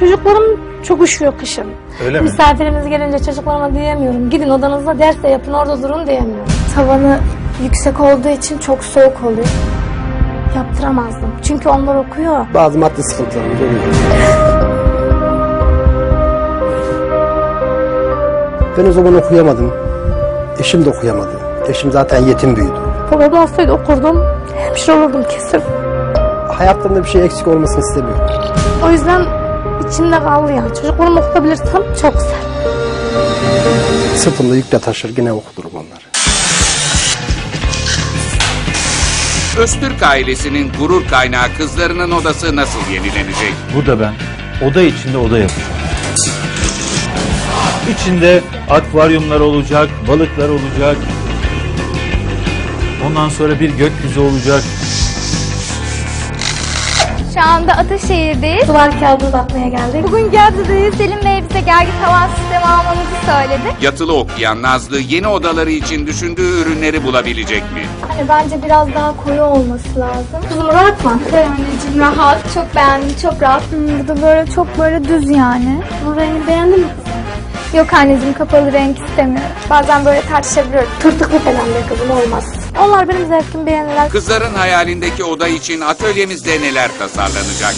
Çocuklarım çok üşüyor kışın. Öyle mi? Misafirimiz gelince çocuklarıma diyemiyorum. Gidin odanızda ders de yapın orada durun diyemiyorum. Tavanı yüksek olduğu için çok soğuk oluyor. Yaptıramazdım. Çünkü onlar okuyor. Bazı maddi sıkıntılarımız oluyor. Ben o zaman okuyamadım. Eşim de okuyamadı. Eşim zaten yetim büyüdü. Babam hastaydı okurdum. Hemşire olurdum kesin. Hayatlarında bir şey eksik olmasını istemiyorum. O yüzden içimde kaldı yani. Çocuklarımı okutabilirsem çok güzel. Sırtımda yükle taşır yine okuturum onları. Öztürk ailesinin gurur kaynağı kızlarının odası nasıl yenilenecek? Bu da ben. Oda içinde oda yapacağım. İçinde akvaryumlar olacak, balıklar olacak. Ondan sonra bir gökyüzü olacak. Şu anda Ataşehir'deyiz. Duvar kağıdı uzatmaya geldik. Bugün Gebze'deyiz. Selim Bey bize gergi tavan sistemi almamızı söyledi. Yatılı okuyan Nazlı yeni odaları için düşündüğü ürünleri bulabilecek mi? Hani bence biraz daha koyu olması lazım. Kızım rahat mı? Evet anneciğim rahat. Çok beğendim. Çok rahat. Hmm, Burada böyle çok böyle düz yani. Bu rengi beğendin mi? Yok anneciğim kapalı renk istemiyorum. Bazen böyle tartışabiliyoruz. Tırtıklı falan be kızım olmaz. Onlar benim zevkimi beğenirler. Kızların hayalindeki oda için atölyemizde neler tasarlanacak?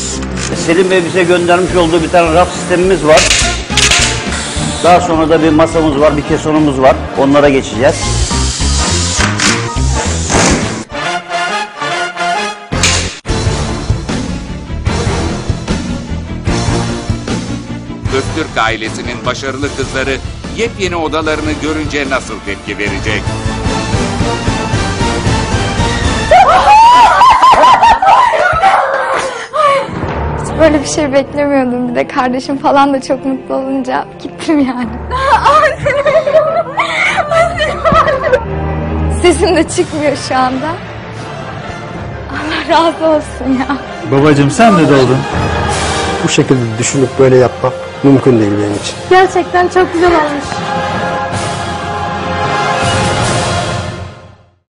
Selim Bey bize göndermiş olduğu bir tane raf sistemimiz var. Daha sonra da bir masamız var, bir kesonumuz var. Onlara geçeceğiz. Öztürk ailesinin başarılı kızları yepyeni odalarını görünce nasıl tepki verecek? Hiç böyle bir şey beklemiyordum. Bir de kardeşim falan da çok mutlu olunca gittim yani. Sesim de çıkmıyor şu anda. Allah razı olsun ya. Babacım sen ne doldun? Bu şekilde düşünüp böyle yapmak mümkün değil benim için. Gerçekten çok güzel olmuş.